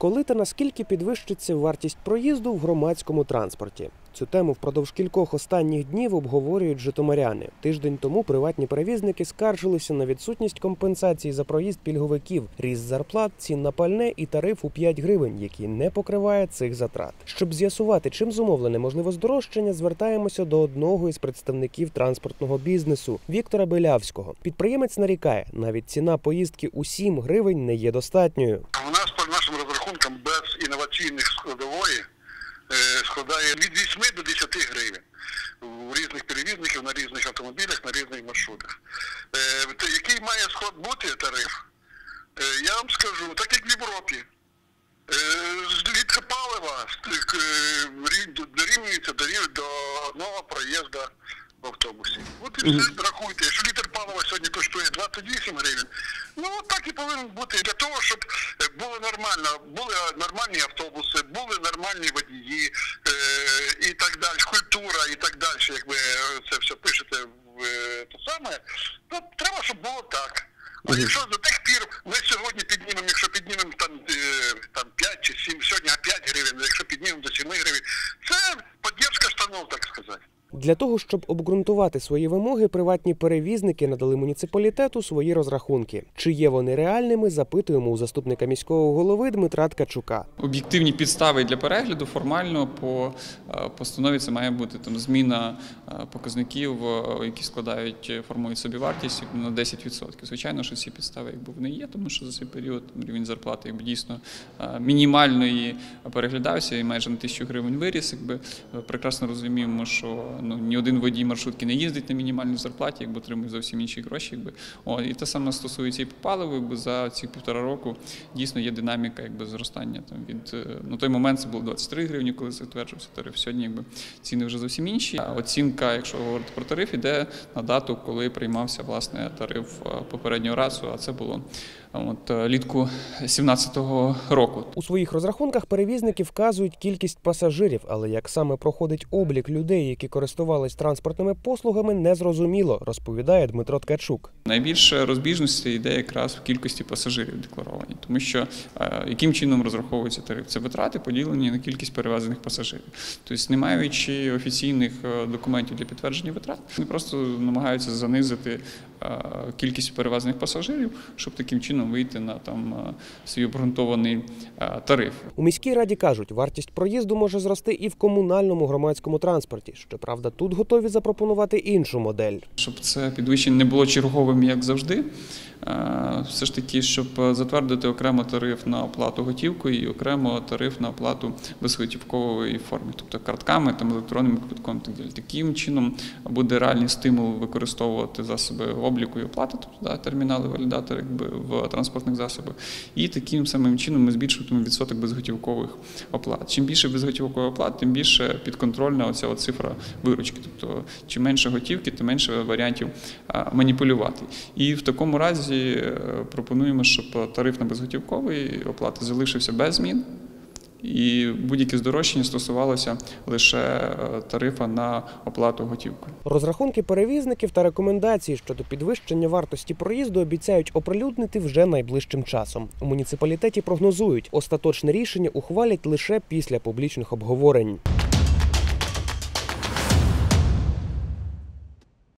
Коли та наскільки підвищиться вартість проїзду в громадському транспорті? Цю тему впродовж кількох останніх днів обговорюють житомиряни. Тиждень тому приватні перевізники скаржилися на відсутність компенсації за проїзд пільговиків, ріст зарплат, цін на пальне і тариф у 5 гривень, який не покриває цих затрат. Щоб з'ясувати, чим зумовлене можливе здорожчання, звертаємося до одного із представників транспортного бізнесу Віктора Белявського. Підприємець нарікає, навіть ціна поїздки у 7 гривень не є достатньою. У нас по нашим розрахункам без інноваційних складової е, складає від 8 до 10 гривень у різних перевізників на різних автомобілях, на різних маршрутах. Е, Який має склад бути тариф? Е, Я вам скажу, так як в Європі. З Літра палива дорівнюється до до одного проїзду в автобусі. От і все рахуйте. Якщо літр палива сьогодні коштує 28 гривень, ну от так і повинен бути для того, щоб е, було нормально, були нормальні автобуси, були нормальні водії е, і так далі, культура і так далі, як ви е, це все пишете в е, те саме, то треба, щоб було так. А якщо за тих пір ми сьогодні піднімемо, якщо піднімемо там, е, там 5 чи 7, сьогодні 5 гривень, якщо піднімемо до 7 гривень, це підтримка штанов, так сказати. Для того, щоб обґрунтувати свої вимоги, приватні перевізники надали муніципалітету свої розрахунки. Чи є вони реальними, запитуємо у заступника міського голови Дмитра Ткачука. Об'єктивні підстави для перегляду формально по е, постанові це має бути там зміна е, показників, е, які складають формують собівартість на 10%. Звичайно, що ці підстави якби вони є, тому що за цей період рівень зарплати якби дійсно мінімальної переглядався і майже на тисячу гривень виріс. Якби прекрасно розуміємо, що ну ні один водій маршрутки не їздить на мінімальній зарплаті, якби отримує зовсім інші гроші. Якби о, і те саме стосується і по паливу. Якби за ці півтора року дійсно є динаміка, якби зростання там від е, на той момент це було 23 гривні, коли затверджувався тариф. Сьогодні якби ціни вже зовсім інші. Оцінка, якщо говорити про тариф, іде на дату, коли приймався власне тариф е, попереднього разу, а це було от е, літку 17-го року. У своїх розрахунках перевізники вказують кількість пасажирів, але як саме проходить облік людей, які користувались транспортними послугами, незрозуміло, розповідає Дмитро Ткачук. Найбільше розбіжності йде якраз в кількості пасажирів декларовані, тому що е, яким чином розраховується тариф? Це витрати поділені на кількість перевезених пасажирів. Тобто, не маючи офіційних е, документів для підтвердження витрат, вони просто намагаються занизити е, кількість перевезених пасажирів, щоб таким чином вийти на там свій обґрунтований тариф. У міській раді кажуть, вартість проїзду може зрости і в комунальному громадському транспорті. Щоправда, тут готові запропонувати іншу модель. Щоб це підвищення не було черговим, як завжди. Е, Все ж таки, щоб затвердити окремо тариф на оплату готівкою і окремо тариф на оплату безготівкової формі, тобто картками, там електронним квитком так далі. Таким чином буде реальний стимул використовувати засоби обліку і оплати, тобто да, термінали, валідатори якби, в транспортних засобах. І таким самим чином ми збільшуватимемо відсоток безготівкових оплат. Чим більше безготівкових оплат, тим більше підконтрольна оця цифра виручки. Тобто, чим менше готівки, тим менше варіантів маніпулювати. І в такому разі е, пропонуємо, щоб тариф на безготівковий оплати залишився без змін. І будь-яке здорожчання стосувалося лише е, тарифа на оплату готівкою. Розрахунки перевізників та рекомендації щодо підвищення вартості проїзду обіцяють оприлюднити вже найближчим часом. У муніципалітеті прогнозують, остаточне рішення ухвалять лише після публічних обговорень.